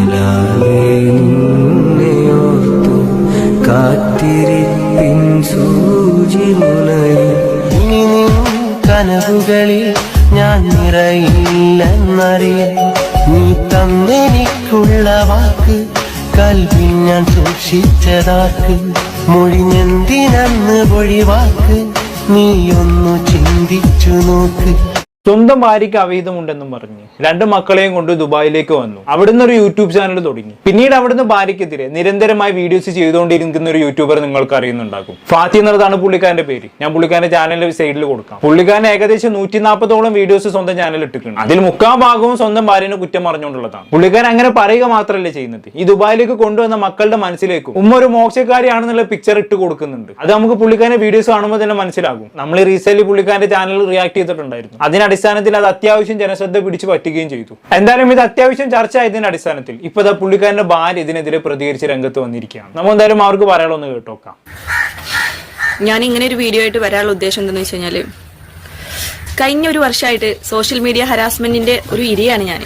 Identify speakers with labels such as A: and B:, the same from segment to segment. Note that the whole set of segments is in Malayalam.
A: ഓമലാലേ നിന്നെയോർത്തു കാത്തിരിപ്പിൻ സൂചി മുനയിൽ ഇനി കനവുകളിൽ ഞാൻ നിറയില്ലെന്നറിയ നീ തന്നെനിക്കുള്ള വാക്ക് കൽവിൽ ഞാൻ സൂക്ഷിച്ചതാക്ക്. മൊഴിഞ്ഞെന്തിനന്ന് ഒഴിവാക്ക് നീയൊന്നു ചിന്തിച്ചു നോക്ക്.
B: സ്വന്തം ഭാര്യയ്ക്ക് അവഹിതമുണ്ടെന്നും പറഞ്ഞ്. രണ്ട് മക്കളെയും കൊണ്ട് ദുബായിലേക്ക് വന്നു. അവിടുന്ന് ഒരു യൂട്യൂബ് ചാനൽ തുടങ്ങി. പിന്നീട് അവിടുന്ന് ഭാര്യയ്ക്കെതിരെ നിരന്തരമായി വീഡിയോസ് ചെയ്തുകൊണ്ടിരിക്കുന്ന ഒരു യൂട്യൂബർ നിങ്ങൾക്ക് അറിയുന്നുണ്ടാകും. ഫാത്തി എന്നതാണ് പുള്ളിക്കാരന്റെ പേര്. ഞാൻ പുള്ളിക്കാരന്റെ ചാനലിന്റെ സൈഡിൽ കൊടുക്കാം. പുള്ളിക്കാരൻ ഏകദേശം നൂറ്റി നാൽപ്പതോളം വീഡിയോസ് സ്വന്തം ചാനൽ ഇട്ടിട്ടുണ്ട്. അതിൽ മുക്കാൽ ഭാഗവും സ്വന്തം ഭാര്യനെ കുറ്റം പറഞ്ഞുകൊണ്ടുള്ളതാണ്. പുള്ളിക്കാരൻ അങ്ങനെ പറയുക മാത്രമല്ല ചെയ്യുന്നത്. ഈ ദുബായിലേക്ക് കൊണ്ടുവന്ന മക്കളുടെ മനസ്സിലേക്കും ഉമ്മ ഒരു മോശക്കാരിയാണെന്നുള്ള പിക്ചർ ഇട്ട് കൊടുക്കുന്നുണ്ട്. അത് നമുക്ക് പുള്ളിക്കാരന്റെ വീഡിയോസ് കാണുമ്പോൾ തന്നെ മനസ്സിലാകും. നമ്മൾ റീസെന്റ് പുള്ളിക്കാരന്റെ ചാനൽ റിയാക്ട് ചെയ്തിട്ടുണ്ടായിരുന്നു. അതിന്റെ അടിസ്ഥാനത്തിൽ അത് അത്യാവശ്യം ജനശ്രദ്ധ പിടിച്ചു പറ്റുകയും ചെയ്തു. എന്തായാലും ഇത് അത്യാവശ്യം ചർച്ച ആയതിന്റെ അടിസ്ഥാനത്തിൽ ഇപ്പൊ പുള്ളിക്കാരന്റെ ഭാര്യ ഇതിനെതിരെ പ്രതികരിച്ച് രംഗത്ത് വന്നിരിക്കുകയാണ്. നമ്മൾ എന്തായാലും അവർക്ക് പറയാനൊന്ന് കേട്ടോക്കാം.
C: ഞാൻ ഇങ്ങനെ ഒരു വീഡിയോ ആയിട്ട് വരാനുള്ള ഉദ്ദേശം എന്താണെന്ന് വെച്ച് കഴിഞ്ഞാൽ കഴിഞ്ഞ ഒരു വർഷമായിട്ട് സോഷ്യൽ മീഡിയ ഹരാസ്മെന്റിന്റെ ഒരു ഇരയാണ് ഞാൻ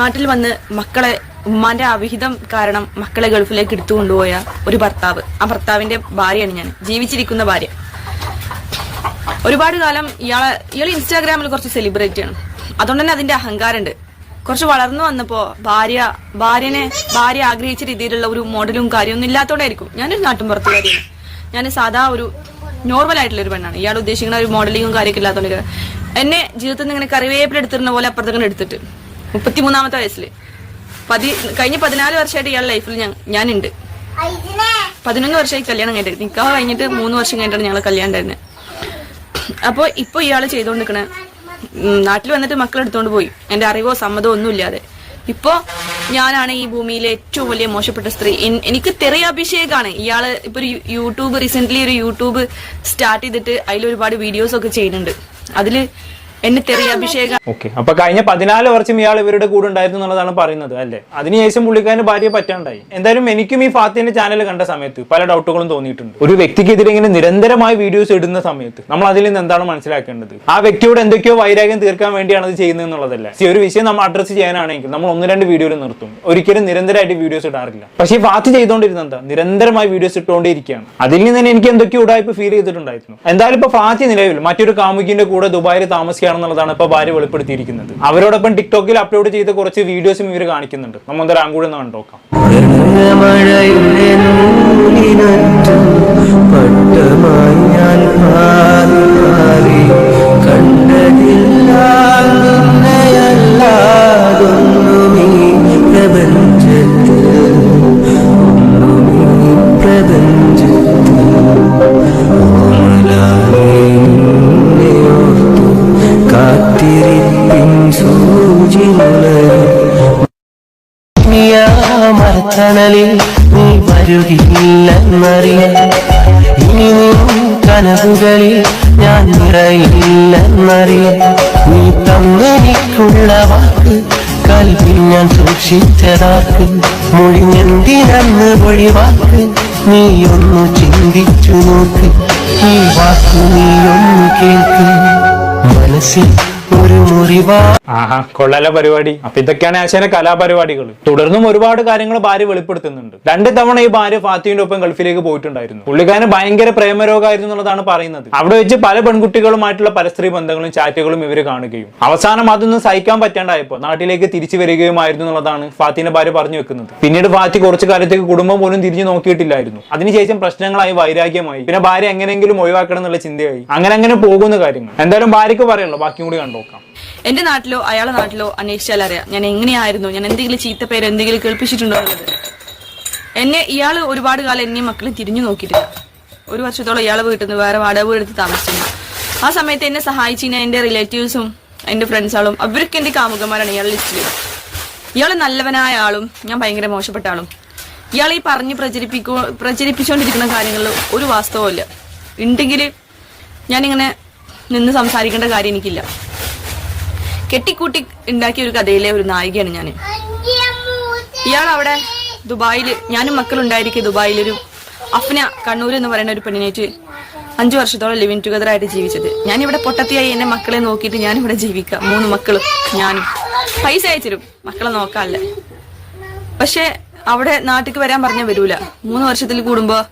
C: നാട്ടിൽ വന്ന് മക്കളെ ഉമ്മാന്റെ അവിഹിതം കാരണം മക്കളെ ഗൾഫിലേക്ക് എടുത്തു കൊണ്ടുപോയ ഒരു ഭർത്താവ്. ആ ഭർത്താവിന്റെ ഭാര്യയാണ് ഞാൻ ജീവിച്ചിരിക്കുന്ന ഭാര്യ. ഒരുപാട് കാലം ഇയാളെ ഇയാൾ ഇൻസ്റ്റാഗ്രാമിൽ കുറച്ച് സെലിബ്രേറ്റ് ആണ്. അതുകൊണ്ട് തന്നെ അതിന്റെ അഹങ്കാരമുണ്ട്. കുറച്ച് വളർന്നു വന്നപ്പോ ഭാര്യ ഭാര്യനെ ഭാര്യ ആഗ്രഹിച്ച രീതിയിലുള്ള ഒരു മോഡലും കാര്യമൊന്നും ഇല്ലാത്തോണ്ടായിരിക്കും. ഞാനൊരു നാട്ടിൻപുറത്തുകാരിയാണ്. ഞാൻ സാധാ ഒരു നോർമൽ ആയിട്ടുള്ള ഒരു പെണ്ണാണ്. ഇയാൾ ഉദ്ദേശിക്കുന്ന ഒരു മോഡലിങ്ങും കാര്യമൊക്കെ ഇല്ലാത്തോണ്ട് എന്നെ ജീവിതത്തിൽ നിന്ന് ഇങ്ങനെ കറിവേപ്പിൽ എടുത്തിരുന്ന പോലെ അപ്പുറത്തേക്ക് എടുത്തിട്ട്. മുപ്പത്തിമൂന്നാമത്തെ വയസ്സിൽ പതി കഴിഞ്ഞ പതിനാല് വർഷമായിട്ട് ഇയാളുടെ ലൈഫിൽ ഞാൻ ഞാനുണ്ട്. പതിനൊന്ന് വർഷമായി കല്യാണം കഴിഞ്ഞിട്ട്. നിക്കാവ് കഴിഞ്ഞിട്ട് മൂന്ന് വർഷം കഴിഞ്ഞിട്ടാണ് ഞങ്ങൾ കല്യാണം ഉണ്ടായിരുന്നത് അപ്പോൾ ഇപ്പോൾ ഇയാൾ ചെയ്തുകൊണ്ടിരിക്കണ നാട്ടിൽ വന്നിട്ട് മക്കൾ എടുത്തുകൊണ്ട് പോയി. എന്റെ അറിവോ സമ്മതമോ ഒന്നും ഇല്ലാതെ. ഇപ്പോ ഞാനാണ് ഈ ഭൂമിയിലെ ഏറ്റവും വലിയ മോശപ്പെട്ട സ്ത്രീ. എനിക്ക് തെറിയ അഭിഷേകാണ്. ഇയാൾ ഇപ്പൊ ഒരു യൂട്യൂബ് റീസെന്റ് ഒരു യൂട്യൂബ് സ്റ്റാർട്ട് ചെയ്തിട്ട് അതിൽ ഒരുപാട് വീഡിയോസ് ഒക്കെ ചെയ്യുന്നുണ്ട്. അതിൽ എന്നെ തെറിയ അഭിഷേക
B: ഓക്കെ. അപ്പൊ കഴിഞ്ഞ പതിനാല് വർഷം ഇയാൾ ഇവരുടെ കൂടെ ഉണ്ടായിരുന്നു എന്നുള്ളതാണ് പറയുന്നത് അല്ലേ? അതിനുശേഷം പുള്ളിക്കാരന് ഭാര്യ പറ്റാണ്ടായി. എന്തായാലും എനിക്കും ഈ ഫാത്തിന്റെ ചാനൽ കണ്ട സമയത്ത് പല ഡൗട്ടുകളും തോന്നിയിട്ടുണ്ട്. ഒരു വ്യക്തിക്കെതിരെ ഇങ്ങനെ നിരന്തരമായി വീഡിയോസ് ഇടുന്ന സമയത്ത് നമ്മൾ അതിൽ നിന്ന് എന്താണ് മനസ്സിലാക്കേണ്ടത്? ആ വ്യക്തിയോട് എന്തൊക്കെയോ വൈരാഗ്യം തീർക്കാൻ വേണ്ടിയാണ് അത് ചെയ്യുന്നത് എന്നുള്ളതല്ല. ഒരു വിഷയം നമ്മൾ അഡ്രസ് ചെയ്യാനാണെങ്കിൽ നമ്മൾ ഒന്ന് രണ്ട് വീഡിയോയിൽ നിർത്തും. ഒരിക്കലും നിരന്തരമായിട്ട് വീഡിയോസ് ഇടാറില്ല. പക്ഷേ ഫാത്തി ചെയ്തുകൊണ്ടിരുന്നത് എന്താ? നിരന്തരമായി വീഡിയോസ് ഇട്ടുകൊണ്ടിരിക്കുകയാണ്. അതിൽ നിന്ന് തന്നെ എനിക്ക് എന്തൊക്കെയോ ഉടായ്പ ഫീൽ ചെയ്തിട്ടുണ്ടായിരുന്നു. എന്തായാലും ഇപ്പൊ ഫാത്തി നിലവിൽ മറ്റൊരു കാമുകിന്റെ കൂടെ ദുബായിൽ താമസിക്കുകയാണെന്നുള്ളതാണ് ഇപ്പോൾ ഭാര്യ വെളിപ്പെടുത്തിയിരിക്കുന്നത്. അവരോടൊപ്പം ടിക്ടോക്കിൽ അപ്ലോഡ് ചെയ്ത കുറച്ച് വീഡിയോസും ഇവർ കാണിക്കുന്നുണ്ട്. നമ്മൾ എന്തായാലും ആങ്കൂടെ ഒന്ന് കണ്ടോക്കാം
A: മരത്തണലിൽ നീ വരുകില്ലെന്നറിയാം. ഇനി നീ കനവുകളിൽ ഞാൻ നിറയില്ലെന്നറിയാം. നീ തന്നെനിക്കുള്ള വാക്ക് കൽവിൽ ഞാൻ സൂക്ഷിച്ചതാക്ക്. മൊഴിഞ്ഞെന്തിനന്ന് ഒഴിവാക്ക്? നീ ഒന്ന് ചിന്തിച്ചു നോക്ക്. ഈ വാക്ക് നീ ഒന്ന് കേൾക്ക്. മനസ്സിൽ ഒരു മുറിവാ.
B: ആഹാ കൊള്ളല പരിപാടി. അപ്പൊ ഇതൊക്കെയാണ് ആശാന കലാപരിപാടികൾ തുടർന്നും ഒരുപാട് കാര്യങ്ങൾ ഭാര്യ വെളിപ്പെടുത്തുന്നുണ്ട്. രണ്ട് തവണ ഈ ഭാര്യ ഫാത്തിന്റെ ഒപ്പം ഗൾഫിലേക്ക് പോയിട്ടുണ്ടായിരുന്നു. പുള്ളിക്കാരന് ഭയങ്കര പ്രേമരോഗമായിരുന്നു എന്നുള്ളതാണ് പറയുന്നത്. അവിടെ വെച്ച് പല പെൺകുട്ടികളുമായിട്ടുള്ള പരസ്ത്രീ ബന്ധങ്ങളും ചാറ്റുകളും ഇവർ കാണുകയും അവസാനം അതൊന്നും സഹിക്കാൻ പറ്റാണ്ടായപ്പോൾ നാട്ടിലേക്ക് തിരിച്ചു വരികയുമായിരുന്നു എന്നുള്ളതാണ് ഫാത്തിന്റെ ഭാര്യ പറഞ്ഞു വെക്കുന്നത്. പിന്നീട് ഫാത്തി കുറച്ചു കാലത്തേക്ക് കുടുംബം പോലും തിരിഞ്ഞു നോക്കിയിട്ടില്ലായിരുന്നു. അതിനുശേഷം പ്രശ്നങ്ങളായി വൈരാഗ്യമായി. പിന്നെ ഭാര്യ എങ്ങനെയെങ്കിലും ഒഴിവാക്കണം എന്നുള്ള ചിന്തയായി. അങ്ങനെ അങ്ങനെ പോകുന്ന കാര്യങ്ങൾ. എന്തായാലും ഭാര്യക്ക് പറയുള്ളൂ ബാക്കി കൂടി കണ്ടോക്കാം
C: എന്റെ നാട്ടിലോ അയാളെ നാട്ടിലോ അന്വേഷിച്ചാൽ അറിയാം. ഞാൻ എങ്ങനെയായിരുന്നു? ഞാൻ എന്തെങ്കിലും ചീത്ത പേര് എന്തെങ്കിലും കേൾപ്പിച്ചിട്ടുണ്ടോ എന്നുള്ളത്. എന്നെ ഇയാൾ ഒരുപാട് കാലം എന്നെയും മക്കളെ തിരിഞ്ഞു നോക്കിയിട്ടില്ല. ഒരു വർഷത്തോളം ഇയാളെ വീട്ടിൽ നിന്ന് വേറെ വാടക വീടെടുത്ത് താമസിച്ചിരുന്നു ആ സമയത്ത് എന്നെ സഹായിച്ചിരുന്ന എന്റെ റിലേറ്റീവ്സും എന്റെ ഫ്രണ്ട്സുകളും അവർക്ക് എന്റെ കാമുകന്മാരാണ് ഇയാൾ ലിസ്റ്റിൽ ഇയാൾ നല്ലവനായ ആളും ഞാൻ ഭയങ്കര മോശപ്പെട്ട ആളും. ഇയാൾ ഈ പറഞ്ഞ് പ്രചരിപ്പിക്കോ പ്രചരിപ്പിച്ചുകൊണ്ടിരിക്കുന്ന കാര്യങ്ങളിൽ ഒരു വാസ്തവമില്ല ഉണ്ടെങ്കിൽ ഞാനിങ്ങനെ നിന്ന് സംസാരിക്കേണ്ട കാര്യം എനിക്കില്ല. കെട്ടിക്കൂട്ടി ഉണ്ടാക്കിയ ഒരു കഥയിലെ ഒരു നായികയാണ് ഞാൻ ഇയാൾ അവിടെ ദുബായിൽ ഞാനും മക്കളുണ്ടായിരിക്കെ ദുബായിൽ ഒരു അഫ്ന കണ്ണൂർ എന്ന് പറയുന്ന ഒരു പെണ്ണിനേറ്റ് അഞ്ചു വർഷത്തോളം ലിവിങ് ടുഗദർ ആയിട്ട് ജീവിച്ചത്. ഞാനിവിടെ പൊട്ടത്തിയായി എന്റെ മക്കളെ നോക്കിയിട്ട് ഞാനിവിടെ ജീവിക്കാം. മൂന്ന് മക്കളും ഞാനും. പൈസ അയച്ചിരും മക്കളെ നോക്കാല്ല. പക്ഷെ അവിടെ നാട്ടിക്ക് വരാൻ പറഞ്ഞ വരൂല. മൂന്ന് വർഷത്തിൽ കൂടുമ്പോ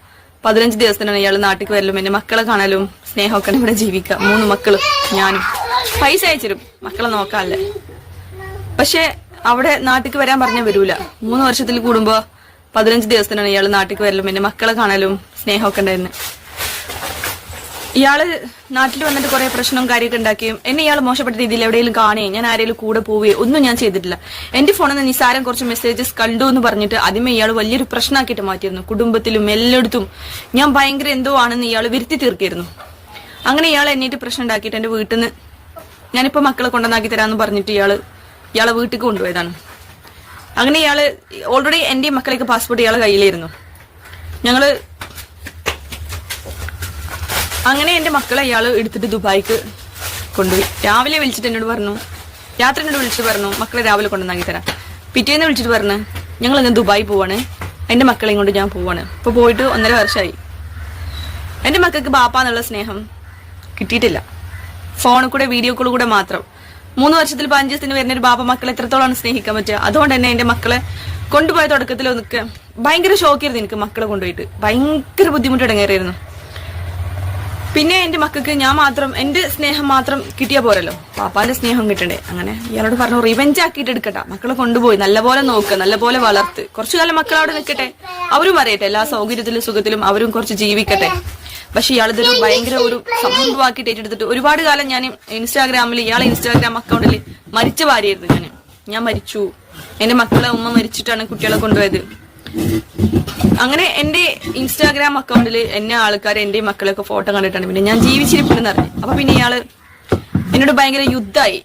C: പതിനഞ്ച് ദിവസത്തിനാണ് ഇയാൾ നാട്ടിക്ക് വരലും. എന്റെ മക്കളെ കാണലും സ്നേഹമൊക്കെ ഇവിടെ ജീവിക്കാം. മൂന്ന് മക്കളും ഞാനും. പൈസ അയച്ചിരും. മക്കളെ നോക്കാല്ലേ? പക്ഷെ അവിടെ നാട്ടിക്ക് വരാൻ പറഞ്ഞ വരൂല. മൂന്ന് വർഷത്തിൽ കൂടുമ്പോ പതിനഞ്ച് ദിവസത്തിനാണ് ഇയാൾ നാട്ടിക്ക് വരലും. പിന്നെ മക്കളെ കാണലും സ്നേഹമൊക്കെ ഉണ്ടായിരുന്നു. ഇയാൾ നാട്ടിൽ വന്നിട്ട് കുറെ പ്രശ്നവും കാര്യമൊക്കെ ഉണ്ടാക്കിയും എന്നെ ഇയാൾ മോശപ്പെട്ട രീതിയിൽ എവിടെയെങ്കിലും കാണുകയും ഞാൻ ആരെങ്കിലും കൂടെ പോവുകയോ ഒന്നും ഞാൻ ചെയ്തിട്ടില്ല. എന്റെ ഫോണിൽ നിന്ന് നിസാരം കുറച്ച് മെസ്സേജസ് കണ്ടു എന്ന് പറഞ്ഞിട്ട് ആദ്യമേ ഇയാൾ വലിയൊരു പ്രശ്നമാക്കിയിട്ട് മാറ്റിയിരുന്നു. കുടുംബത്തിലും എല്ലായിടത്തും ഞാൻ ഭയങ്കര എന്തോ ആണെന്ന് ഇയാൾ വരുത്തി തീർക്കിയിരുന്നു. അങ്ങനെ ഇയാൾ എന്നിട്ട് പ്രശ്നം ഉണ്ടാക്കിയിട്ട് എന്റെ വീട്ടിൽ നിന്ന് ഞാനിപ്പോ മക്കളെ കൊണ്ടുവന്നാക്കി തരാന്ന് പറഞ്ഞിട്ട് ഇയാൾ ഇയാളെ വീട്ടിൽ കൊണ്ടുപോയതാണ്. അങ്ങനെ ഇയാൾ ഓൾറെഡി എന്റെ മക്കളേക്ക് പാസ്പോർട്ട് ഇയാളെ കയ്യിലായിരുന്നു. ഞങ്ങൾ അങ്ങനെ എന്റെ മക്കളെ ഇയാൾ എടുത്തിട്ട് ദുബായിക്ക് കൊണ്ടുപോയി. രാവിലെ വിളിച്ചിട്ട് എന്നോട് പറഞ്ഞു രാത്രി എന്നോട് വിളിച്ചിട്ട് പറഞ്ഞു മക്കളെ രാവിലെ കൊണ്ടുവന്നാക്കി തരാം. പിറ്റേന്ന് വിളിച്ചിട്ട് പറഞ്ഞു ഞങ്ങൾ ഇന്ന് ദുബായി പോവാണ്. എന്റെ മക്കളെയും കൊണ്ട് ഞാൻ പോവാണ്. ഇപ്പൊ പോയിട്ട് ഒന്നര വർഷമായി എന്റെ മക്കൾക്ക് ബാപ്പാന്നുള്ള സ്നേഹം കിട്ടിയിട്ടില്ല. ഫോണിൽ കൂടെ വീഡിയോ കോൾ കൂടെ മാത്രം. മൂന്ന് വർഷത്തിൽ പതിനഞ്ച് ദിവസത്തിന് വരുന്ന ഒരു ബാപ്പ മക്കളെ എത്രത്തോളം സ്നേഹിക്കാൻ പറ്റുക? അതുകൊണ്ട് തന്നെ എന്റെ മക്കളെ കൊണ്ടുപോയ തുടക്കത്തിൽ ഒന്നൊക്കെ ഭയങ്കര ഷോക്കായിരുന്നു എനിക്ക് മക്കളെ കൊണ്ടുപോയിട്ട്. ഭയങ്കര ബുദ്ധിമുട്ട് ഇടങ്ങേറായിരുന്നു. പിന്നെ എന്റെ മക്കൾക്ക് ഞാൻ മാത്രം എന്റെ സ്നേഹം മാത്രം കിട്ടിയാ പോരല്ലോ. പാപ്പാന്റെ സ്നേഹം കിട്ടണ്ടേ. അങ്ങനെ ഇയാളോട് പറഞ്ഞു റിവെഞ്ച് ആക്കിയിട്ട് എടുക്കട്ടെ മക്കളെ കൊണ്ടുപോയി. നല്ലപോലെ നോക്കുക നല്ലപോലെ വളർത്ത്. കുറച്ചു കാലം മക്കൾ നിൽക്കട്ടെ. അവരും അറിയട്ടെ. എല്ലാ സൗകര്യത്തിലും സുഖത്തിലും അവരും കുറച്ച് ജീവിക്കട്ടെ. പക്ഷെ ഇയാളിതൊരു ഭയങ്കര ഒരു സംഭവമാക്കിയിട്ട് ഏറ്റെടുത്തിട്ട് ഒരുപാട് കാലം ഞാൻ ഇൻസ്റ്റാഗ്രാമിൽ ഇയാളെ ഇൻസ്റ്റാഗ്രാം അക്കൗണ്ടിൽ മരിച്ച ഭാര്യയായിരുന്നു ഞാൻ ഞാൻ മരിച്ചു. എന്റെ മക്കളെ ഉമ്മ മരിച്ചിട്ടാണ് കുട്ടികളെ കൊണ്ടുപോയത്. അങ്ങനെ എന്റെ ഇൻസ്റ്റാഗ്രാം അക്കൗണ്ടിൽ എന്നെ ആൾക്കാർ എന്റെ മക്കളൊക്കെ ഫോട്ടോ കണ്ടിട്ടാണ് പിന്നെ ഞാൻ ജീവിച്ചിരിപ്പുണ്ടെന്ന് അറിഞ്ഞു. അപ്പൊ പിന്നെ ഇയാൾ എന്നോട് ഭയങ്കര യുദ്ധമായി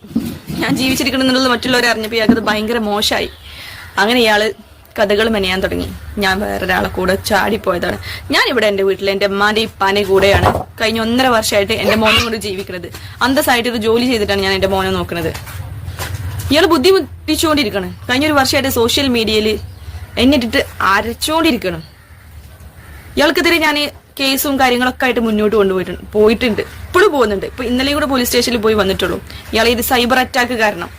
C: ഞാൻ ജീവിച്ചിരിക്കണം എന്നുള്ളത് മറ്റുള്ളവരെ അറിഞ്ഞപ്പോൾ ഇയാൾക്ക് അത് ഭയങ്കര മോശമായി. അങ്ങനെ ഇയാൾ കഥകൾ മെനയാൻ തുടങ്ങി. ഞാൻ വേറൊരാളെ കൂടെ ചാടിപ്പോയതാണ്. ഞാൻ ഇവിടെ എന്റെ വീട്ടിൽ എന്റെ അമ്മാന്റെ ഇപ്പാന്റെ കൂടെയാണ് കഴിഞ്ഞ ഒന്നര വർഷമായിട്ട് എന്റെ മോനും കൊണ്ട് ജീവിക്കുന്നത്. അന്തസ്സായിട്ട് ഒരു ജോലി ചെയ്തിട്ടാണ് ഞാൻ എന്റെ മോനെ നോക്കുന്നത്. ഇയാൾ ബുദ്ധിമുട്ടിച്ചുകൊണ്ടിരിക്കണം കഴിഞ്ഞ ഒരു വർഷമായിട്ട് സോഷ്യൽ മീഡിയയിൽ എന്നിട്ടിട്ട് അരച്ചുകൊണ്ടിരിക്കണം ഇയാൾക്കെതിരെ ഞാൻ കേസും കാര്യങ്ങളൊക്കെ ആയിട്ട് മുന്നോട്ട് കൊണ്ടുപോയിട്ടുണ്ട് പോയിട്ടുണ്ട്. ഇപ്പോഴും പോകുന്നുണ്ട്. ഇപ്പൊ ഇന്നലെയും കൂടെ പോലീസ് സ്റ്റേഷനിൽ പോയി വന്നിട്ടുള്ളൂ. ഇയാൾ ഇത് സൈബർ അറ്റാക്ക് കാരണം.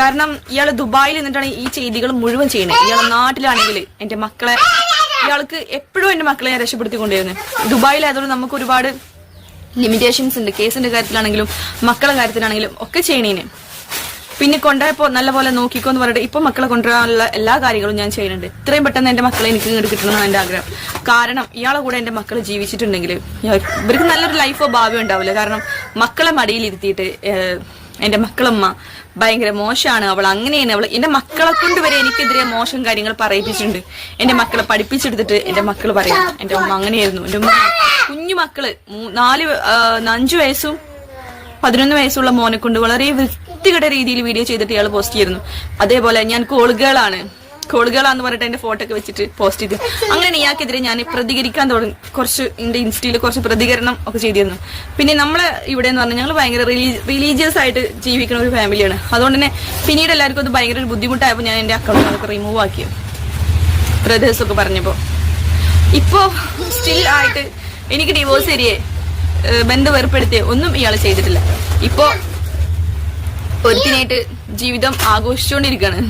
C: കാരണം ഇയാൾ ദുബായിൽ നിന്നിട്ടാണ് ഈ ചെയ്തികൾ മുഴുവൻ ചെയ്യുന്നത് ഇയാൾ നാട്ടിലാണെങ്കിൽ എന്റെ മക്കളെ ഇയാൾക്ക് എപ്പോഴും എന്റെ മക്കളെ ഞാൻ രക്ഷപ്പെടുത്തിക്കൊണ്ടിരുന്നു. ദുബായിലായതുകൊണ്ട് നമുക്ക് ഒരുപാട് ലിമിറ്റേഷൻസ് ഉണ്ട്. കേസിന്റെ കാര്യത്തിലാണെങ്കിലും മക്കളെ കാര്യത്തിലാണെങ്കിലും ഒക്കെ ചെയ്യണേന്. പിന്നെ കൊണ്ടുപോയപ്പോ നല്ലപോലെ നോക്കിക്കോ എന്ന് പറഞ്ഞിട്ട് ഇപ്പൊ മക്കളെ കൊണ്ടുവരാനുള്ള എല്ലാ കാര്യങ്ങളും ഞാൻ ചെയ്യുന്നുണ്ട്. ഇത്രയും പെട്ടെന്ന് എന്റെ മക്കളെ എനിക്ക് ഇങ്ങോട്ട് കിട്ടണമെന്നാണ് എന്റെ ആഗ്രഹം. കാരണം ഇയാളെ കൂടെ എന്റെ മക്കൾ ജീവിച്ചിട്ടുണ്ടെങ്കിൽ ഇവർക്ക് നല്ലൊരു ലൈഫോ ഭാവി ഉണ്ടാവില്ല. കാരണം മക്കളെ മടിയിൽ ഇരുത്തിയിട്ട് എന്റെ മക്കളമ്മ ഭയങ്കര മോശമാണ്. അവൾ അങ്ങനെയാണ്. അവൾ എന്റെ മക്കളെ കൊണ്ട് വരെ എനിക്കെതിരെ മോശം കാര്യങ്ങൾ പറയിപ്പിച്ചിട്ടുണ്ട്. എന്റെ മക്കളെ പഠിപ്പിച്ചെടുത്തിട്ട് എന്റെ മക്കൾ പറയും. എന്റെ അമ്മ അങ്ങനെയായിരുന്നു. എന്റെ അമ്മ കുഞ്ഞു മക്കൾ. നാല് അഞ്ചു വയസ്സും പതിനൊന്ന് വയസ്സുള്ള മോനെ കൊണ്ട് വളരെ വൃത്തികെട്ട രീതിയിൽ വീഡിയോ ചെയ്തിട്ട് ഇയാൾ പോസ്റ്റ് ചെയ്തിരുന്നു അതേപോലെ ഞാൻ കോളുകളാണ് കോളുകളാന്ന് പറഞ്ഞിട്ട് എന്റെ ഫോട്ടോ ഒക്കെ വെച്ചിട്ട് പോസ്റ്റ് ചെയ്തു. അങ്ങനെ ഇയാൾക്കെതിരെ ഞാൻ പ്രതികരിക്കാൻ തുടങ്ങി. കുറച്ച് എന്റെ ഇൻസ്റ്റയിൽ കുറച്ച് പ്രതികരണം ഒക്കെ ചെയ്തിരുന്നു. പിന്നെ നമ്മളെ ഇവിടെ എന്ന് പറഞ്ഞാൽ ഞങ്ങൾ ഭയങ്കര റിലീജിയസ് ആയിട്ട് ജീവിക്കുന്ന ഒരു ഫാമിലിയാണ് അതുകൊണ്ട് തന്നെ പിന്നീട് എല്ലാവർക്കും അത് ഭയങ്കര ഒരു ബുദ്ധിമുട്ടായപ്പോൾ ഞാൻ എന്റെ അക്കൗണ്ട് അതൊക്കെ റിമൂവ് ആക്കി. ബ്രദേഴ്സ് ഒക്കെ പറഞ്ഞപ്പോ. ഇപ്പോ സ്റ്റിൽ ആയിട്ട് എനിക്ക് ഡിവോഴ്സ് ഏഹ് ബന്ധം ഏർപ്പെടുത്തിയ ഒന്നും ഇയാൾ ചെയ്തിട്ടില്ല. ഇപ്പോ ഒരുത്തിനായിട്ട് ജീവിതം ആഘോഷിച്ചുകൊണ്ടിരിക്കുകയാണ്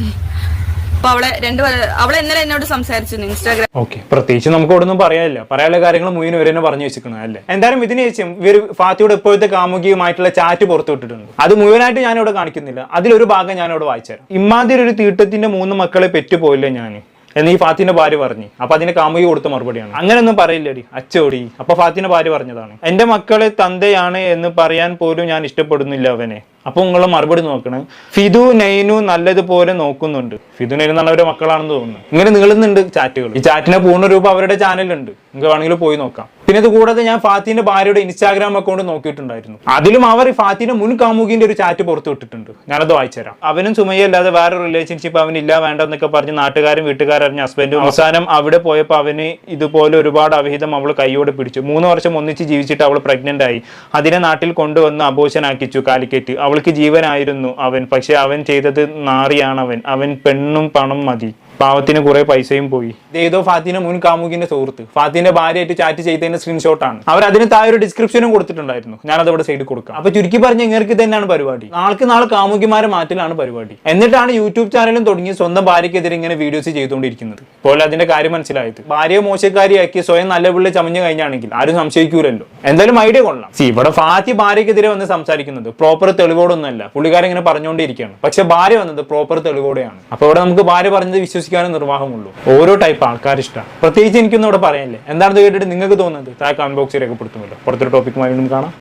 C: അപ്പൊ അവളെ രണ്ടു വര- അവളെ ഇന്നലെ എന്നോട് സംസാരിച്ചു ഇൻസ്റ്റാഗ്രാം
B: ഓക്കെ പ്രത്യേകിച്ച് നമുക്ക് ഒന്നും പറയാനില്ല. പറയാനുള്ള കാര്യങ്ങൾ മുയിൻ ഒരു തന്നെ പറഞ്ഞു വെച്ചിരിക്കണം അല്ലേ? എന്തായാലും ഇതിന് ശേഷം ഇവർ ഫാത്തിയോട് ഇപ്പോഴത്തെ കാമുകിയുമായിട്ടുള്ള ചാറ്റ് പുറത്തു വിട്ടിട്ടുണ്ട്. അത് മുഴുവനായിട്ട് ഞാൻ ഇവിടെ കാണിക്കുന്നില്ല. അതിലൊരു ഭാഗം ഞാൻ ഇവിടെ വായിച്ചുതരാം. ഇമാതിരി ഒരു തീട്ടത്തിന്റെ മൂന്ന് മക്കളെ പെറ്റുപോയില്ലേ ഞാൻ എന്ന് ഈ ഫാത്തിന്റെ ഭാര്യ പറഞ്ഞു. അപ്പൊ അതിന് കാമുകി കൊടുത്ത മറുപടിയാണ്. അങ്ങനെയൊന്നും പറയില്ലടി. അച്ചോടി. അപ്പൊ ഫാത്തിന്റെ ഭാര്യ പറഞ്ഞതാണ്. എന്റെ മക്കളെ തന്തയാണ് എന്ന് പറയാൻ പോലും ഞാൻ ഇഷ്ടപ്പെടുന്നില്ല അവനെ. അപ്പൊ നിങ്ങൾ മറുപടി നോക്കണം. ഫിദു നൈനു നല്ലതുപോലെ നോക്കുന്നുണ്ട്. ഫിദു നൈനു നല്ലവരുടെ മക്കളാണെന്ന് തോന്നുന്നു. ഇങ്ങനെ നീളുന്നുണ്ട് ചാറ്റുകൾ ഈ ചാറ്റിന്റെ പൂർണ രൂപം അവരുടെ ചാനലുണ്ട് നിങ്ങൾക്ക് വേണമെങ്കിൽ പോയി നോക്കാം. പിന്നെ ഇത് കൂടാതെ ഞാൻ ഫാത്തിന്റെ ഭാര്യയുടെ ഇൻസ്റ്റാഗ്രാം അക്കൗണ്ട് നോക്കിയിട്ടുണ്ടായിരുന്നു. അതിലും അവർ ഫാത്തിന്റെ മുൻ കാമുകിന്റെ ഒരു ചാറ്റ് പുറത്തു വിട്ടിട്ടുണ്ട്. ഞാനത് വായിച്ചുതരാം അവനും സുമയല്ലാതെ വേറെ റിലേഷൻഷിപ്പ് അവനില്ല വേണ്ടെന്നൊക്കെ പറഞ്ഞ് നാട്ടുകാരും വീട്ടുകാരും വീട്ടുകാരറിഞ്ഞ ഹസ്ബൻഡും അവസാനം അവിടെ പോയപ്പോൾ അവന് ഇതുപോലെ ഒരുപാട് അവിഹിതം അവൾ കൈയോടെ പിടിച്ചു. മൂന്ന് വർഷം ഒന്നിച്ച് ജീവിച്ചിട്ട് അവൾ പ്രഗ്നന്റ് ആയി. അതിനെ നാട്ടിൽ കൊണ്ടുവന്ന് അബോഷനാക്കിച്ചു കാലിക്കറ്റ്. അവൾക്ക് ജീവനായിരുന്നു അവൻ. പക്ഷെ അവൻ ചെയ്തത് നാറിയാണ് അവൻ. അവൻ പെണ്ണും പണം മതി. പാവത്തിന് കുറെ പൈസയും പോയി. ഏതോ ഫാത്തിന്റെ മുൻ കാമുകിന്റെ സുഹൃത്ത്. ഫാത്തിന്റെ ഭാര്യയായിട്ട് ചാറ്റ് ചെയ്തതിന്റെ സ്ക്രീൻഷോട്ടാണ് അവർ അതിന് താഴെ ഒരു ഡിസ്ക്രിപ്ഷനും കൊടുത്തിട്ടുണ്ടായിരുന്നു. ഞാൻ അതവിടെ സൈഡ് കൊടുക്കാം. അപ്പൊ ചുരുക്കി പറഞ്ഞ ഇങ്ങനെ തന്നെയാണ് പരിപാടി. നാൾക്ക് നാളെ കാമുകിമാരെ മാറ്റലാണ് പരിപാടി. എന്നിട്ടാണ് യൂട്യൂബ് ചാനലും തുടങ്ങി സ്വന്തം ഭാര്യയ്ക്കെതിരെ ഇങ്ങനെ വീഡിയോസ് ചെയ്തുകൊണ്ടിരിക്കുന്നത്. പോലെ അതിന്റെ കാര്യം മനസ്സിലായത്. ഭാര്യയെ മോശക്കാരിയാക്കി സ്വയം നല്ല പിള്ളി ചമഞ്ഞു കഴിഞ്ഞാണെങ്കിൽ ആരും സംശയിക്കൂലല്ലോ. എന്തായാലും ഐഡിയ കൊള്ളാം. സി ഇവിടെ ഫാത്തി ഭാര്യയ്ക്കെതിരെ വന്ന് സംസാരിക്കുന്നത് പ്രോപ്പർ തെളിവോടൊന്നുമല്ല. പുള്ളിക്കാരൻ ഇങ്ങനെ പറഞ്ഞുകൊണ്ടിരിക്കുകയാണ്. പക്ഷെ ഭാര്യ വന്നത് പ്രോപ്പർ തെളിവോടെയാണ്. അപ്പൊ ഇവിടെ നമുക്ക് ഭാര്യ പറഞ്ഞത് വിശ്വസിക്കാനും നിർവാഹമുള്ളൂ. ഓരോ ടൈപ്പ് ആൾക്കാർ ഇഷ്ടമാണ് പ്രത്യേകിച്ച് എനിക്കൊന്നും ഇവിടെ പറയാനില്ലേ. എന്താണെന്ന് കേട്ടിട്ട് നിങ്ങൾക്ക് തോന്നുന്നത്? താഴെ കമന്റ് ബോക്സിൽ രേഖപ്പെടുത്തുമല്ലോ. പുറത്തൊരു ടോപ്പിക്കുമായി വീണ്ടും കാണാം.